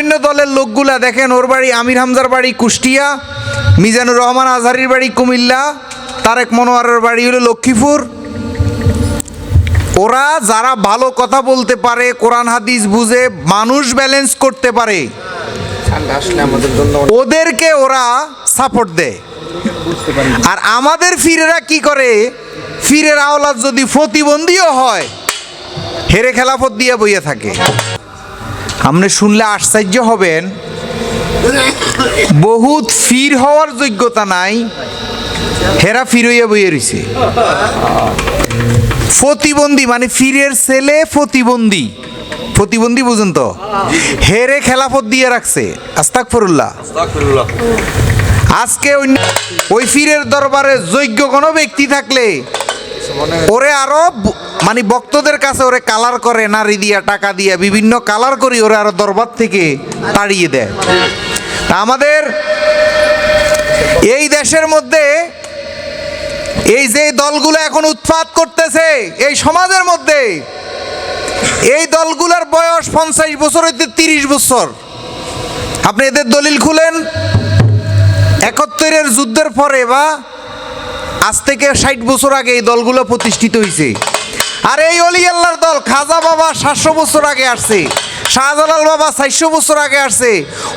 অন্য দলের লোকগুলা দেখেন, ওর বাড়ি আমির হামজার বাড়ি কুষ্টিয়া, মিজানুর রহমান আজহারির বাড়ি কুমিল্লা, তারেক মনোয়ারের বাড়ি হলো লক্ষ্মীপুর। ওরা যারা ভালো কথা বলতে পারে, কোরআন, হাদিস বুঝে মানুষ ব্যালেন্স করতে পারে, ওদেরকে ওরা সাপোর্ট দেয়। আর আমাদের ফিরেরা কি করে? ফিরের আওলাদ যদি প্রতিবন্ধীও হয়, হেরে খেলাফত দিয়ে বইয়ে থাকে। আপনি শুনলে আশ্চর্য হবেন। বহুত ফির হওয়ার যোগ্যতা নাই। হেরা ফিরইয়া বইয়ে রইছে। প্রতিবন্ধী মানে ফিরের ছেলে প্রতিবন্ধী। প্রতিবন্ধী বুঝুন তো? হেরে খেলাফত দিয়ে রাখছে। আস্তাক ফরুল্লাহ আজকে ওই ফিরের দরবারে যোগ্য কোনো ব্যক্তি থাকলে ওরে আরও মানে ভক্তদের কাছে ওরে কালার করে, নারী দিয়া, টাকা দিয়া, বিভিন্ন কালার করি ওরে আরও দরবার থেকে তাড়িয়ে দেয়। তা আমাদের এই দেশের মধ্যে এই যে দলগুলো এখন উৎপাত করতেছে, এই সমাজের মধ্যে এই দলগুলোর বয়স পঞ্চাশ বছর হইতে তিরিশ বছর। আপনি এদের দলিল খুলেন? একাত্তরের যুদ্ধের পরে বা আজ থেকে ষাট বছর আগে এই দলগুলো প্রতিষ্ঠিত হয়েছে আর এই অলি আল্লাহর দল, খাজা বাবা সাতশো বছর আগে আসছে, শাহজালাল বাবা চারশো বছর আগে আসছে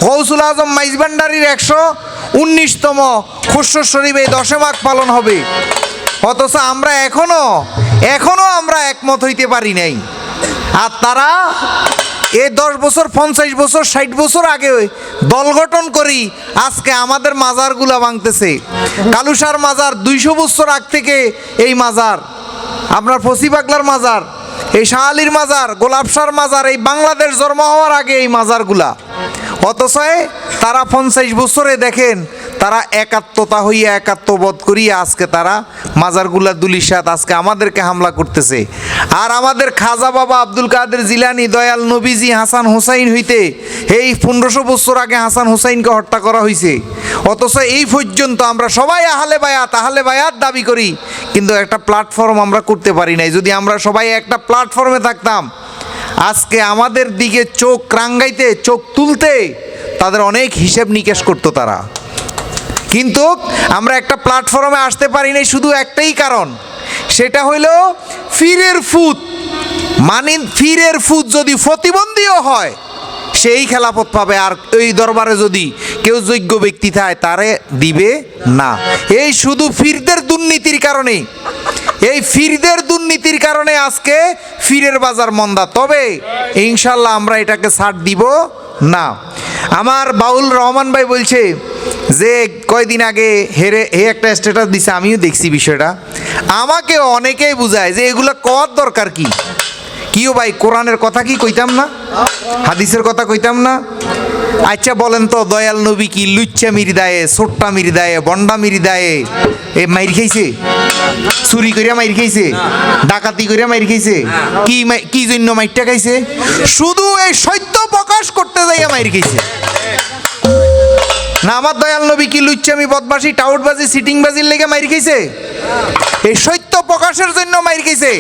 হৌসুল আজম মাইজবান্ডারির একশো উনিশতম খুশর শরীফ এই দশে মাঘ পালন হবে। অথচ আমরা এখনও এখনও আমরা একমত হইতে পারি নাই। আর তারা এই দশ বছর, পঞ্চাশ বছর, ষাট বছর আগে দল গঠন করি আজকে আমাদের মাজারগুলা ভাঙতেছে। কালুসার মাজার দুইশো বছর আগ থেকে এই মাজার। আপনার ফসি পাগলার মাজার, এই শাহালির মাজার গোলাপসার মাজার, এই বাংলাদেশ জন্ম হওয়ার আগে এই মাজারগুলা। অথচ তারা পঞ্চাশ বছরে দেখেন তারা একাত্মতা হইয়া একাত্মবোধ করিয়া আজকে তারা মাজারগুলা দুলিশাত, আজকে আমাদেরকে হামলা করতেছে। আর আমাদের খাজা বাবা আব্দুল কাদের জিলানি, দয়াল নবীজি হাসান হুসাইন হইতে এই পনেরোশো বছর আগে হাসান হুসাইনকে হত্যা করা হয়েছে অথচ এই পর্যন্ত আমরা সবাই আহলে বায়াত আহলে বায়াত দাবি করি, কিন্তু একটা প্ল্যাটফর্ম আমরা করতে পারি নাই। যদি আমরা সবাই একটা প্ল্যাটফর্মে থাকতাম, আজকে আমাদের দিকে চোখ রাঙ্গাইতে, চোখ তুলতে তাদের অনেক হিসেব নিকেশ করতো তারা। কিন্তু আমরা একটা প্ল্যাটফর্মে আসতে পারি নাই শুধু একটাই কারণ। সেটা হইল ফিরের ফুত। মানে ফিরের ফুত যদি প্রতিবন্ধীও হয়, সেই খেলাপথ পাবে। আর এই দরবারে যদি কেউ যোগ্য ব্যক্তি থাকে, তারে দিবে না। এই শুধু ফিরদের দুর্নীতির কারণে এই ফিরদের দুর্নীতির কারণে আজকে ফিরের বাজার মন্দা। তবে ইনশাল্লাহ আমরা এটাকে ছাড় দিব না। আমার বাউল রহমান ভাই বলছে যে কয়দিন আগে হেরে হে একটা স্ট্যাটাস দিছে, আমিও দেখছি বিষয়টা। আমাকে অনেকেই বুঝায় যে এগুলো কর দরকার কি? কিও ভাই, কোরআনের কথা কি কইতাম না? হাদিসের কথা কইতাম না? আচ্ছা বলেন তো, দয়াল নবী কি লুচ্চা মিরি দায়ে সোট্টা মিরি দায়ে বন্ডা মিরি দায়ে এ মাইর খাইছে? চুরি করিয়া মাইর খাইছে? ডাকাতি করিয়া মাইর খাইছে? কি কি জন্য মাইরটা খাইছে? শুধু এই সত্য প্রকাশ করতে যাইয়া মাইর খাইছে। না, আমার দয়াল নবী কি লুচ্চামি বদমাসি টাউটবাজি, সিটিংবাজির লেগে মাইর খাইছে? এই সত্য প্রকাশের জন্য মাইর খাইছে।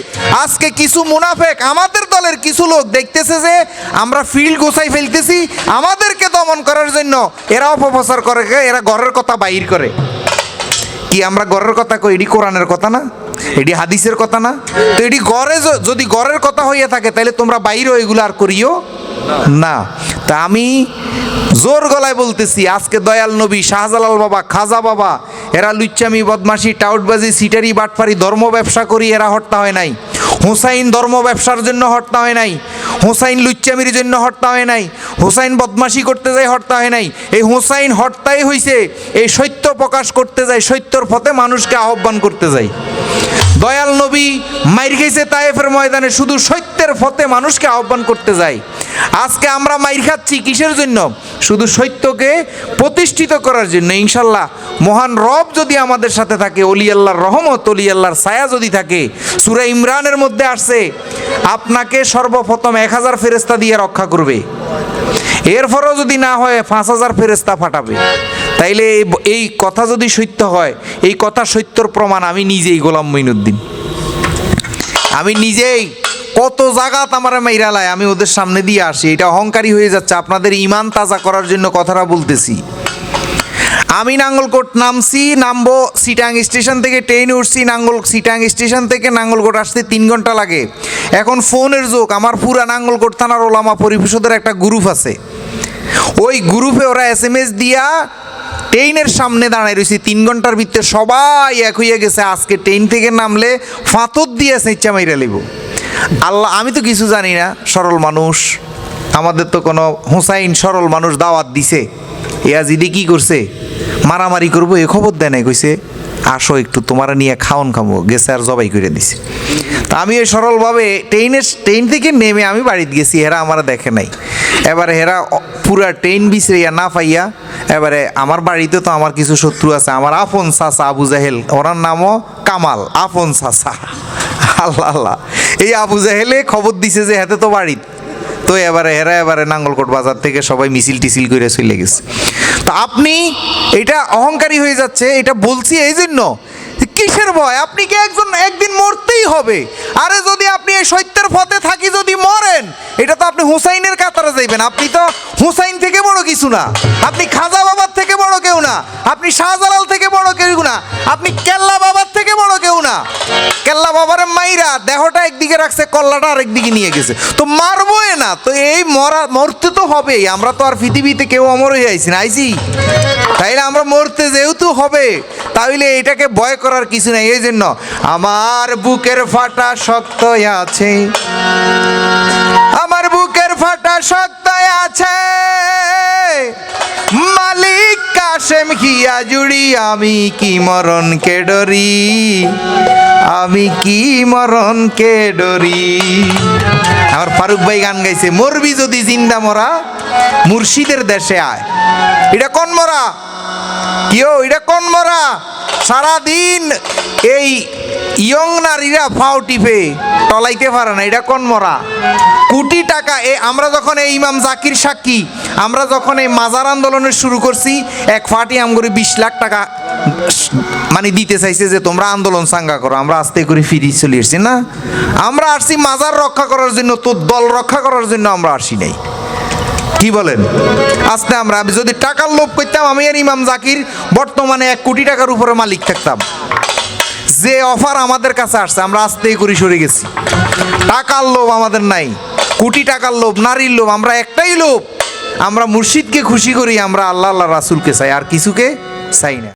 আজকে কিছু মুনাফেক, আমাদের দলের কিছু লোক দেখতেছে যে আমরা ফিল্ড গোছাই ফেলতেছি, আমাদেরকে দমন করার জন্য এরা অপপ্রচার করে, এরা ঘরের কথা বাইর করে। কি আমরা ঘরের কথা কই? এটি কোরআনের কথা না? এটি হাদিসের কথা না? তো এটি গড়ে যদি গড়ের কথা হইয়া থাকে তাহলে তোমরা বাইরে এগুলো আর করিও না। তা আমি জোর গলায় বলতেছি, আজকে দয়াল নবী, শাহজালাল বাবা, খাজা বাবা, এরা লুচ্চামি, বদমাশি, টাউটবাজি, সিটারি বাটফারি ধর্ম ব্যবসা করি, এরা হত্যা হয় নাই। হুসাইন ধর্ম ব্যবসার জন্য হত্যা হয় নাই। হুসাইন লুচ্চামির জন্য হত্যা হয় নাই। হুসাইন বদমাশি করতে যায়, হত্যা হয় নাই। এই হুসাইন হত্যাই হইছে, এই সত্য প্রকাশ করতে যায়, সত্যর পথে মানুষকে আহ্বান করতে যায়। দয়াল নবী মাইর খাইছে তায়েফের ময়দানে, শুধু সত্যের পথে মানুষকে আহ্বান করতে যায়। আজকে আমরা মাইর খাচ্ছি কিসের জন্য? শুধু সত্যকে প্রতিষ্ঠিত করার জন্য। ইনশাল্লাহ মহান রব যদি আমাদের সাথে থাকে, অলি আল্লাহর রহমত, অলি আল্লাহর ছায়া যদি থাকে, সুরা ইমরানের মধ্যে আসছে, আপনাকে সর্বপ্রথম এক হাজার ফেরেস্তা দিয়ে রক্ষা করবে। এরপরও যদি না হয়, পাঁচ হাজার ফেরেস্তা ফাটাবে তাইলে এই- কথা যদি সত্য হয়, এই কথা সত্যর প্রমাণ আমি নিজেই গোলাম মঈনুদ্দিন। আমি নিজেই কত জাগাত আমার মাইরালায় আমি ওদের সামনে দিয়ে আসি। এটা অহংকারী হয়ে যাচ্ছে, আপনাদের ইমান তাজা করার জন্য কথাটা বলতেছি। আমি নাঙ্গলকোট নামছি, নামবো সিটাং স্টেশন থেকে, ট্রেন উঠছি, নাঙ্গল সিটাং স্টেশন থেকে নাঙ্গলকোট আসতে তিন ঘণ্টা লাগে। এখন ফোনের যোগ, আমার পুরা নাঙ্গলকোট থানার ওলামা পরিষদের একটা গ্রুপ আছে। ওই গ্রুপে ওরা এস এম এস দিয়া ট্রেনের সামনে দাঁড়ায় রয়েছি। তিন ঘণ্টার ভিতরে সবাই এক হইয়া গেছে। আজকে ট্রেন থেকে নামলে ফাঁতর দিয়ে সেচ্চা মাইরা লিব আল্লাহ, আমি তো কিছু জানি না, সরল মানুষ। আমাদের তো কোনো হুসাইন সরল মানুষ দাওয়াত দিছে। ইয়াজিদি কি করছে? মারামারি করব, এ খবর দেয় নাই, কইছে, আসো একটু, তোমারা নিয়ে খাওন খাব গেছে আর জবাই করে দিছে। আমি ওই সরলভাবে ট্রেনের ট্রেন থেকে নেমে আমি বাড়িতে গেছি, হেরা আমার দেখে নাই। এবারে হেরা পুরা ট্রেন বিছড়িয়া না পাইয়া, এবারে আমার বাড়িতে তো আমার কিছু শত্রু আছে, আমার আফন সাসা আবু জাহেল, ওনার নামও কামাল আফন চাচা। আল্লাহ আল্লাহ। এই আবু জাহেলে খবর দিছে যে হাতে তো বাড়িতে। তো এবারে হেরা এবারে নাঙ্গলকোট বাজার থেকে সবাই মিছিল টিছিল করে চলে গেছে। তো আপনি এটা অহংকারী হয়ে যাচ্ছে, এটা বলছি এই জন্য কিসের ভয়? আপনি কি একজন একদিন মরতেই হবে। আরে যদি আপনি এই সত্যের পথে থাকি, যদি মরেন, এটা তো আপনি হুসাইনের কাতারে যাইবেন। আপনি তো হুসাইন থেকে বড় কিছু না। আপনি খাজা বাবার থেকে বড় কেউ না। আপনি শাহজালাল থেকে বড় কেউ না। আপনি কেল্লা বাবার কেল্লা বাবার মাইরা দেহটা একদিকে রাখছে, কল্লাটা আরেক দিকে নিয়ে গেছে। তো মারবোই না, তো এই মরা মরতে তো হবেই। আমরা তো আর পৃথিবীতে কেউ অমর হয়ে আইছি না। আইছি? তাইলে আমরা মরতে যেহেতু হবে, তাইলে এটাকে ভয় করার কিছু নেই। এই জন্য আমার বুকের ফাটা শক্ত আছে। আমার বুকের ফাটা শক্ত আছে। মালিক কাশেম খিয়া জুড়ি, আমি কি মরণকে ডরি? আমি কি মরণকে ডরি? আমার ফারুক ভাই গান গাইছে, মরবি যদি জিন্দা মরা, মুর্শিদের দেশে আয়। এটা কোন মরা? কিও এটা কোন মরা? সারাদিন এই ইয়ং নারীরা ফাও টিপে, টলাইতে পারে না, এটা কোন মরা? কোটি টাকা, এ, আমরা যখন এই ইমাম জাকির সাক্ষী, আমরা যখন এই মাজার আন্দোলনের শুরু করছি, এক ফাটি আমগরে বিশ লাখ টাকা মানে দিতে চাইছে যে তোমরা আন্দোলন সাঙ্গা করো, আমরা আস্তে করে ফিরে চলে এসছি না? আমরা আসছি মাজার রক্ষা করার জন্য তোর দল রক্ষা করার জন্য আমরা আসি নাই। কি বলেন? আস্তে আমরা, আমি যদি টাকার লোভ করতাম, আমি আর ইমাম জাকির বর্তমানে এক কোটি টাকার উপরে মালিক থাকতাম। যে অফার আমাদের কাছে আসছে, আমরা আস্তেই করে সরে গেছি। টাকার লোভ আমাদের নাই, কোটি টাকার লোভ, নারীর লোভ, আমরা একটাই লোভ। আমরা মুর্শিদকে খুশি করি, আমরা আল্লাহ আল্লাহ রাসুলকে চাই, আর কিছুকে চাই না।